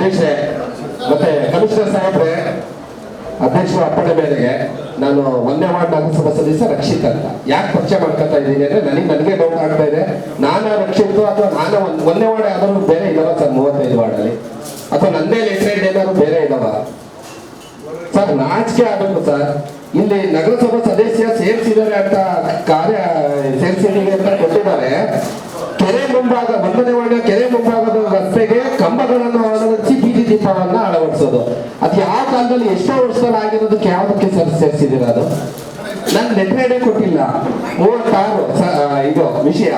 ಅಧ್ಯಕ್ಷೆ, ಮತ್ತೆ ಕಮಿಷನರ್ ಸಾಹೇಬ್ರೆ ಅಧ್ಯಕ್ಷರ ಅಪ್ಪಣೆ ಮೇರೆಗೆ ನಾನು ಒಂದೇ ವಾರ್ಡ್ ನಗರಸಭಾ ಸದಸ್ಯ ರಕ್ಷಿತ್ ಅಂತ. ಯಾಕೆ ಪರಿಚಯ ಮಾಡ್ಕೊತಾ ಇದ್ದೀನಿ ಅಂದ್ರೆ ನನಗೆ ನನಗೆ ಡೌಟ್ ಆಗ್ತಾ ಇದೆ. ನಾನು ರಕ್ಷಿತ್ ಅಥವಾ ನಾನು ಒಂದ್- ವಾರ್ಡ್ ಯಾವ್ದಾದ್ರು ಬೇರೆ ಇದಾವ ಸರ್ ಮೂವತ್ತೈದು ವಾರ್ಡಲ್ಲಿ? ಅಥವಾ ನಂದೇ ಲೆಟ್ರೇಡ್ ಏನಾದ್ರು ಬೇರೆ ಇದಾವ ಸರ್, ನಾಚಿಕೆ ಆಗಬೇಕು ಸರ್. ಇಲ್ಲಿ ನಗರಸಭಾ ಸದಸ್ಯ ಸೇರಿಸಿದ್ದಾರೆ ಅಂತ ಕಾರ್ಯ ಸೇರಿಸಿದ್ದೀವಿ ಅಂತ ಕೊಟ್ಟಿದ್ದಾರೆ. ಕೆರೆ ಮುಂಭಾಗ ಒಂದನೇ ವಾರ್ಡ್ ಕೆರೆ ಮುಂಭಾಗದ ರಸ್ತೆಗೆ ಕಂಬಗಳನ್ನು ಬೀದಿ ಅಳವಡಿಸೋದು. ಅದು ಯಾವ ಕಾಲದಲ್ಲಿ ಎಷ್ಟೋ ವರ್ಷದಲ್ಲಿ ಆಗಿರೋದಕ್ಕೆ ಯಾವುದಕ್ಕೆ ಸರ್ ಸೇರಿಸಿದಿರ ಅದು? ನನ್ ಹೇಳಿ ಕೊಟ್ಟಿಲ್ಲ. ಮೂವತ್ತಾರು ಇದು ವಿಷಯ.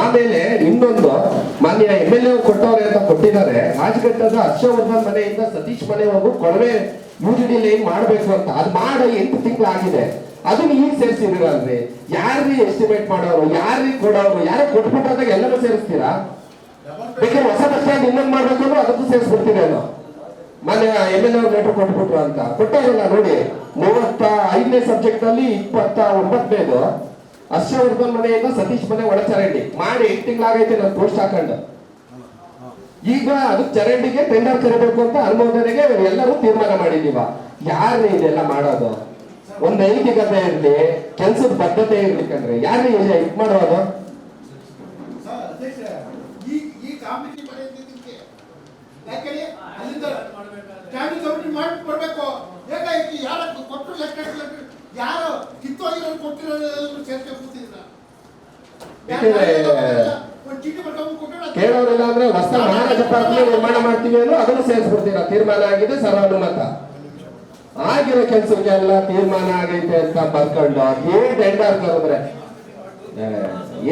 ಆಮೇಲೆ ಇನ್ನೊಂದು, ಮಾನ್ಯ ಎಂ ಎಲ್ ಎ ಕೊಟ್ಟವ್ರೆ ಅಂತ ಕೊಟ್ಟಿದ್ದಾರೆ. ರಾಜಘಟ್ಟದ ಹರ್ಷವರ್ಧನ್ ಮನೆಯಿಂದ ಸತೀಶ್ ಮನೆವರೆಗೂ ಕೊಳವೆ ಯು ಲೈನ್ ಮಾಡ್ಬೇಕು ಅಂತ. ಅದು ಮಾಡ ಎಂಟು ತಿಂಗಳಾಗಿದೆ. ಅದನ್ನ ಈಗ ಸೇರಿಸಿದಿರಲ್ರಿ ಯಾರ್ರಿ ಎಸ್ಟಿಮೇಟ್ ಮಾಡೋರು? ಯಾರ್ರಿ ಕೊಡೋರು? ಯಾರು ಕೊಟ್ಬಿಟ್ಟಾಗ ಎಲ್ಲರೂ ಸೇರಿಸ್ತೀರಾ? ಬೇಕಾದ್ರೆ ಹೊಸ ಬಸ್ ಸ್ಟ್ಯಾಂಡ್ ಇನ್ನೊಂದು ಮಾಡ್ಬೇಕು ಅದಕ್ಕೂ ಅದಕ್ಕೂ ಸೇರಿಸ್ಬಿಡ್ತೀರೇನೋ ಮೊನ್ನೆ ಎಂ ಎಲ್ ಲೆಟರ್ ಕೊಟ್ಬಿಟ್ರು ಅಂತ. ಕೊಟ್ಟಾರಲ್ಲ ನೋಡಿ. ಮೂವತ್ತ ಐದನೇ ಸಬ್ಜೆಕ್ಟ್ ಅಲ್ಲಿ ಇಪ್ಪತ್ತ ಒಂಬತ್ತನೇದು ಹರ್ಷವರ್ಧನ್ ಮನೆಯಿಂದ ಸತೀಶ್ ಮನೆ ಒಳ ಚರಂಡಿ. ಮಾಡಿ ಎಂಟು ತಿಂಗಳಾಗೈತೆ ನಾನು ಪೋಸ್ಟ್ ಹಾಕೊಂಡು. ಈಗ ಅದು ಚರಂಡಿಗೆ ಟೆಂಡರ್ ಕರಿಬೇಕು ಅಂತ ಅನುಮೋದನೆಗೆ ಎಲ್ಲರೂ ತೀರ್ಮಾನ ಮಾಡಿದೀವ ಯಾರು ಇದೆಲ್ಲ ಮಾಡೋದು? ಒಂದು ನೈತಿಕತೆ ಇರಲಿ, ಕೆಲ್ಸದ ಬದ್ಧತೆ ಇರ್ಲಿ ಕಂಡ್ರೆ ಯಾರು ಇದು ಮಾಡೋದು? ಈ ಕಾಮಿಟಿ ಸ್ಟ್ಯಾಂಡಿಂಗ್ ಕಮಿಟಿ ಮಾಡಿ ಕೊಡ್ಬೇಕು. ಬೇಕಾಗಿ ಯಾರ ಕೊಟ್ಟರು ಲೆಕ್ಕ ಯಾರು ಕಿತ್ತೋಗಿರೋ ಕೊಟ್ಟಿರೋದು ಸೇರ್ಕೆ ಕೂತಿದ್ರ ಕೇಳೋರಿಲ್ಲ ಅಂದ್ರೆ ಹೊಸ ಮಹಾರಾಜ ಪಾರ್ಕ್ನ ನಿರ್ಮಾಣ ಮಾಡ್ತೀವಿ ಅಂದ್ರೆ ಅದನ್ನು ಸೇರಿಸ್ಬಿಡ್ತೀರಾ? ತೀರ್ಮಾನ ಆಗಿದೆ ಸರ್ವಾನುಮತ. ಆಗಿರೋ ಕೆಲ್ಸಕ್ಕೆಲ್ಲ ತೀರ್ಮಾನ ಆಗೈತೆ ಅಂತ ಬರ್ಕೊಂಡು ಏನ್ ಟೆಂಡರ್ ಕರೆದ್ರೆ?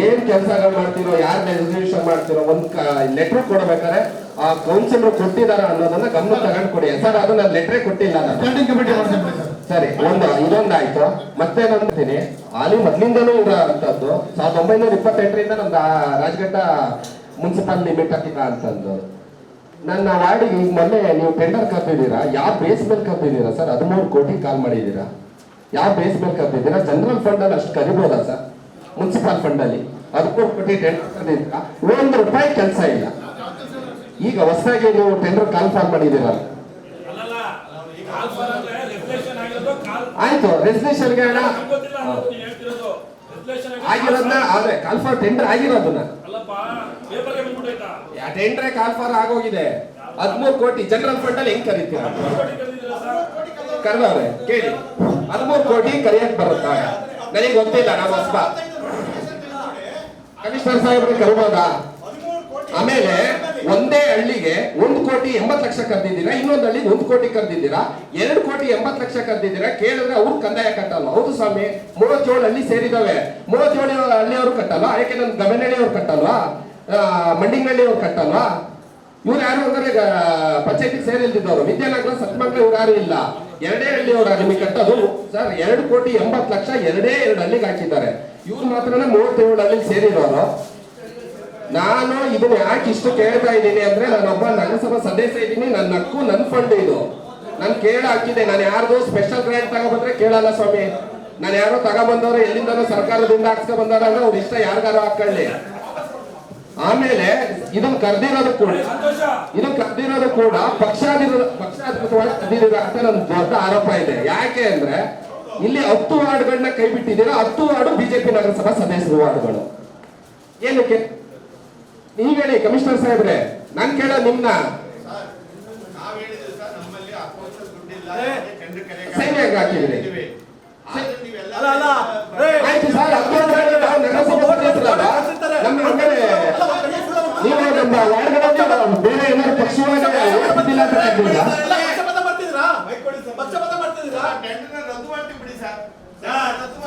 ಏನ್ ಕೆಲಸಗಳು ಮಾಡ್ತಿರೋ ಯಾರು ರೆಸಲ್ಯೂಷನ್ ಮಾಡ್ತಿರೋ ಒಂದ್ ಲೆಟರ್ ಕೊಡ್ಬೇಕಾದ್ರೆ ಆ ಕೌನ್ಸಿಲರ್ ಕೊಟ್ಟಿದಾರ ಅನ್ನೋದನ್ನ ಗಮನ ತಗೊಂಡು ಕೊಡಿ ಸರ್ ಅದು ನಾನು ಲೆಟ್ರೇ ಕೊಟ್ಟಿಲ್ಲ ನಾನು. Committee sir. ಒಂದು ಇದೊಂದಾಯ್ತು. ಮತ್ತೆ ನಂಬ್ತೀನಿ ಅಲ್ಲಿ ಮೊದ್ಲಿಂದಲೂ ಇರೋ ಅಂತದ್ದು ಸಾವಿರದ ಒಂಬೈನೂರ ಇಪ್ಪತ್ತೆಂಟರಿಂದ ನಮ್ದು ರಾಜಘಟ್ಟ ಮುನ್ಸಿಪಲ್ ಲಿಮಿಟ್ ಹಾಕಿದ ಅಂತಂದು. ನನ್ನ ವಾರ್ಡಿಗೆ ಈಗ ಮೊನ್ನೆ ನೀವು ಟೆಂಡರ್ ಕರೆದಿದ್ದೀರಾ? ಯಾವ ಬೇಸ್ ಮೇಲೆ ಕರೆದಿದ್ದೀರಾ ಸರ್? ಹದಿಮೂರು ಕೋಟಿ ಕಾಲ್ ಮಾಡಿದ್ದೀರಾ? ಯಾವ ಬೇಸ್ ಮೇಲೆ ಕರೆದಿದ್ದೀರಾ? ಜನರಲ್ ಫಂಡ್ ಅಲ್ಲಿ ಅಷ್ಟು ಕರಿಬೋದಾ ಸರ್? ಮುನ್ಸಿಪಲ್ ಫಂಡ್ ಅಲ್ಲಿ. ಹದಿಮೂರು ಕೋಟಿ ಟೆಂಡರ್ ಒಂದು ರೂಪಾಯಿ ಕೆಲಸ ಇಲ್ಲ. ಈಗ ಹೊಸದಾಗಿ ನೀವು ಟೆಂಡರ್ ಕಾಲ್ ಫಾರ್ ಮಾಡಿದ್ದೀರಾ? ಆಯ್ತು ರೆಸಲ್ಯೂಷನ್ಗೆ ಹಣ ಆಗಿರೋದನ್ನ ಆದ್ರೆ ಕಾಲ್ ಫಾರ್ ಟೆಂಡರ್ ಆಗಿರೋದನ್ನ. ಟೆಂಡರ್ ಕಾಲ್ ಫಾರ್ ಆಗೋಗಿದೆ. ಹದಿಮೂರು ಕೋಟಿ ಜನರಲ್ ಫಂಡ್ ಅಲ್ಲಿ ಹೆಂಗ್ ಕರೀತೀರಾ? ಕರೆದವ್ರೆ ಕೇಳಿ. ಹದಿಮೂರು ಕೋಟಿ ಕರಿಯಕ್ ಬರುತ್ತಾ? ನನಗೆ ಗೊತ್ತಿಲ್ಲ ನಮ್ಮ ಹೊಸಬ. ಕಮಿಷನರ್ ಸಾಹೇಬ್ರಿಗೆ ಕರ್ಬೋದಾ? ಆಮೇಲೆ ಒಂದೇ ಹಳ್ಳಿಗೆ ಒಂದು ಕೋಟಿ ಎಂಬತ್ತು ಲಕ್ಷ ಕರೆದಿದ್ದೀರಾ, ಇನ್ನೊಂದು ಹಳ್ಳಿಗೆ ಒಂದು ಕೋಟಿ ಕರೆದಿದ್ದೀರಾ, ಎರಡು ಕೋಟಿ ಎಂಬತ್ತು ಲಕ್ಷ ಕರೆದಿದ್ದೀರಾ ಕೇಳಿದ್ರೆ ಅವ್ರು ಕಂದಾಯ ಕಟ್ಟಲ್ಲ. ಹೌದು ಸ್ವಾಮಿ, ಮೂವತ್ತೇಳು ಹಳ್ಳಿ ಸೇರಿದಾವೆ. ಮೂವತ್ತೇಳು ಹಳ್ಳಿಯವರು ಕಟ್ಟಲ್ವಾ? ಯಾಕೆ ನನ್ನ ಗಮನಹಳ್ಳಿಯವ್ರು ಕಟ್ಟಲ್ವಾ? ಮಂಡಿಂಗಳ್ಳಿ ಮಂಡಿಂಗಳ್ಳಿಯವ್ರು ಕಟ್ಟಲ್ವಾ? ಇವ್ರು ಯಾರು ಅಂದ್ರೆ ಪಂಚಾಯತಿ ಸೇರಿಲ್ದಿದ್ದವರು. ವಿದ್ಯಾನಗರ ಸತ್ಮಂಗಲ ಇವ್ರು ಯಾರು ಇಲ್ಲ. ಎರಡೇ ಹಳ್ಳಿಯವರ ನಿಮಗೆ ಕಟ್ಟೋದು. ಸರ್, ಎರಡು ಕೋಟಿ ಎಂಬತ್ತು ಲಕ್ಷ ಎರಡೇ ಎರಡು ಹಳ್ಳಿಗೆ ಹಾಕಿದ್ದಾರೆ. ಇವ್ರು ಮಾತ್ರನೇ ಮೂವತ್ತೇಳು ಹಳ್ಳಿಗೆ ಸೇರಿರೋರು. ನಾನು ಇದನ್ನ ಯಾಕೆ ಇಷ್ಟು ಕೇಳ್ತಾ ಇದ್ದೀನಿ ಅಂದ್ರೆ ನಾನೊಬ್ಬ ನಗರಸಭಾ ಸದಸ್ಯ ಇದ್ದೀನಿ, ನನ್ನ ನಕ್ಕು ನನ್ನ ಫಂಡ್ ಇದು. ನಾನು ಕೇಳ ಹಾಕಿದೆ ನಾನು ಯಾರ್ದು ಸ್ಪೆಷಲ್ ಗ್ರಾಂಟ್ ತಗೊಬಂದ್ರೆ ಕೇಳಲ್ಲ ಸ್ವಾಮಿ. ನಾನು ಯಾರೋ ತಗೊಬಂದವ್ರು ಎಲ್ಲಿಂದನೋ ಸರ್ಕಾರದಿಂದ ಹಾಕ್ಸ್ಕೊ ಬಂದಾರ ಅಂದ್ರೆ ಅವ್ರ ಇಷ್ಟ ಯಾರಿಗಾರು ಹಾಕೊಳ್ಳಿ ಆಮೇಲೆ ಇದನ್ನ ಕರ್ದಿರೋದು ಕೂಡ ಇದನ್ನ ಕರ್ದಿರೋದು ಕೂಡ ಪಕ್ಷಾಧಿರ ಕದ್ದಿದ್ದೀರಾ ಅಂತ ನನ್ನ ದೊಡ್ಡ ಆರೋಪ ಇದೆ. ಯಾಕೆ ಅಂದ್ರೆ ಇಲ್ಲಿ ಹತ್ತು ವಾರ್ಡ್ಗಳನ್ನ ಕೈ ಬಿಟ್ಟಿದ್ದೀರಾ ಹತ್ತು ವಾರ್ಡು ಬಿಜೆಪಿ ನಗರಸಭಾ ಸದಸ್ಯರು ವಾರ್ಡ್ಗಳು. ಏನಕ್ಕೆ? ನೀವ್ ಹೇಳಿ ಕಮಿಷನರ್ ಸಾಹೇಬ್ರೆ ನಾನ್ ಕೇಳ ನಿಮ್ನ ಹಾಕಿದ್ರಿ? ಆಯ್ತು ಸರ್ ಬೇರೆ ಏನಾದ್ರು ಪಕ್ಷವಾಗಿ ಅಂತ ರದ್ದು ಮಾಡ್ತೀವಿ ಬಿಡಿ ಸರ್ ರದ್ದು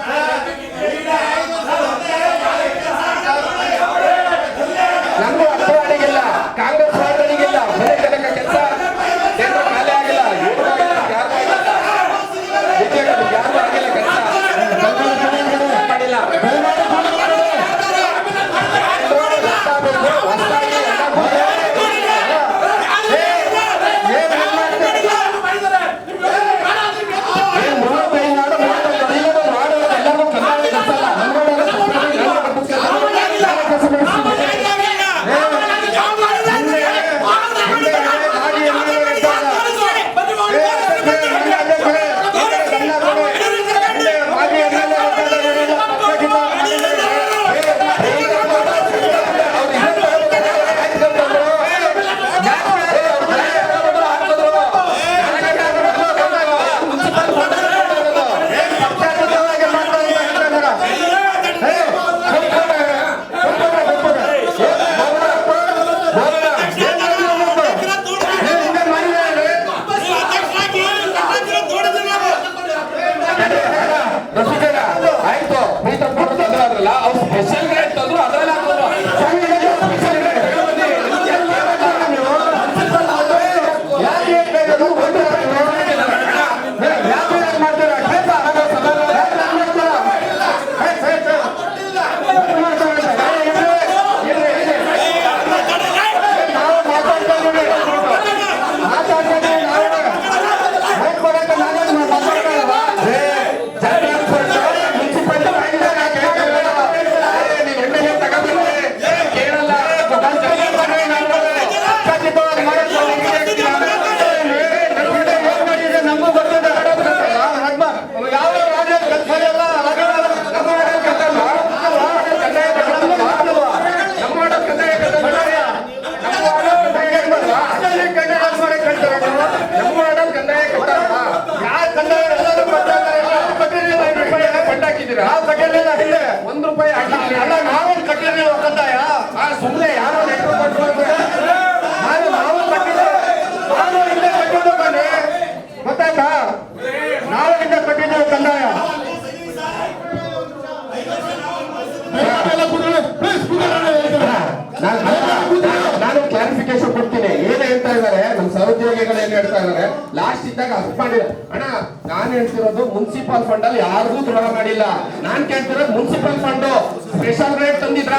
ನಾನ್ ಅಣ್ಣ, ನಾನು ಹೇಳ್ತಿರೋದು ಮುನ್ಸಿಪಲ್ ಫಂಡ್ ಅಲ್ಲಿ ಯಾರಿಗೂ ದ್ರೋಹ ಮಾಡಿಲ್ಲ. ನಾನ್ ಕೇಳ್ತಿರೋದು ಮುನ್ಸಿಪಲ್ ಫಂಡ್ ಸ್ಪೆಷಲ್ ರೇಟ್ ತಂದಿದ್ರ.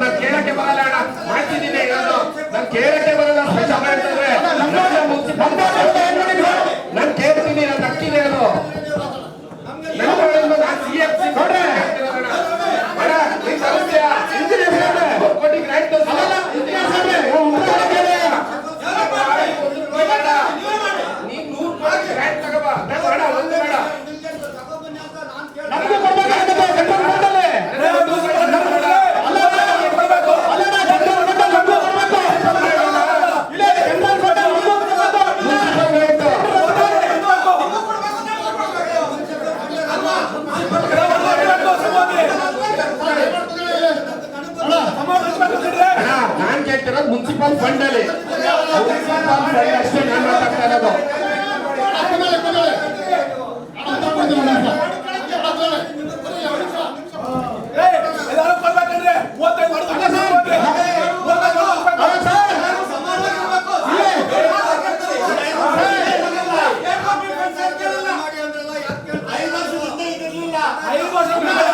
ನಾನ್ ಕೇಳಕ್ಕೆ ಬರಲ್ಲ, ಅಣ್ಣ. ಮಾಡ್ತಿದ್ದೀನಿ ನಾನು. ನಾನ್ ಕೇಳಕ್ಕೆ ಬರಲ್ಲ ಸ್ಪೆಷಲ್ ರೇಟ್ ನಾನ್ ಕೇಳ್ತೀನಿ ನಾನು ಅಕ್ಕಿದೆ ಅದು. ನಾನು ಸಿ ಎಫ್ ಸಿ 바이버전을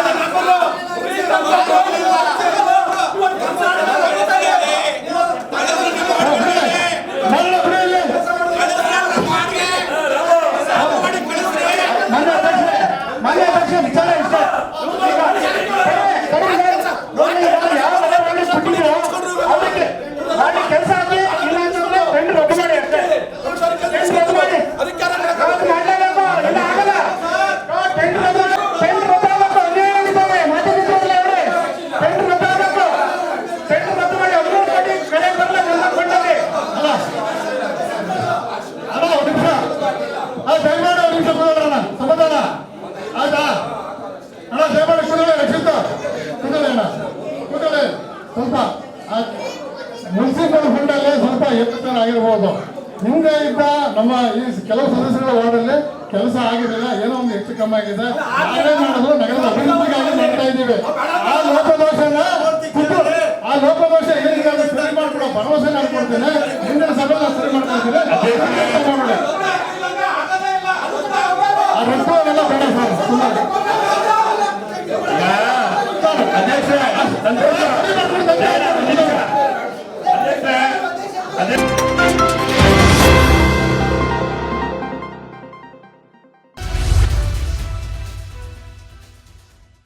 ಹಿಂದೆ ಇದ್ದ ನಮ್ಮ ಈ ಕೆಲವು ಸದಸ್ಯರ ವಾರ್ಡಲ್ಲಿ ಕೆಲಸ ಆಗಿರಲಿಲ್ಲ ಏನೋ ಒಂದು ಹೆಚ್ಚು ಕಮ್ಮಿ ಆಗಿದೆ ಮಾಡಿದ್ರು ನಗರದ ಅಭಿವೃದ್ಧಿಗಾಗಿ ಮಾಡ್ತಾ ಇದ್ದೀವಿ. ಆ ಲೋಪದೋಷನ ಆ ಲೋಪದೋಷ ಏನಿದೆ ಅದು ಸರಿ ಮಾಡ್ಕೊಡೋ ಭರವಸೆ ನಾನು ಕೊಡ್ತೇನೆ. ಹಿಂದಿನ ಸಭೆ ಸರಿ ಮಾಡ್ತಾ ಇದ್ದೀವಿ. ಆ ರಕ್ತವನ್ನೆಲ್ಲ ಬೇಡ ಸರ್ ತುಂಬಾ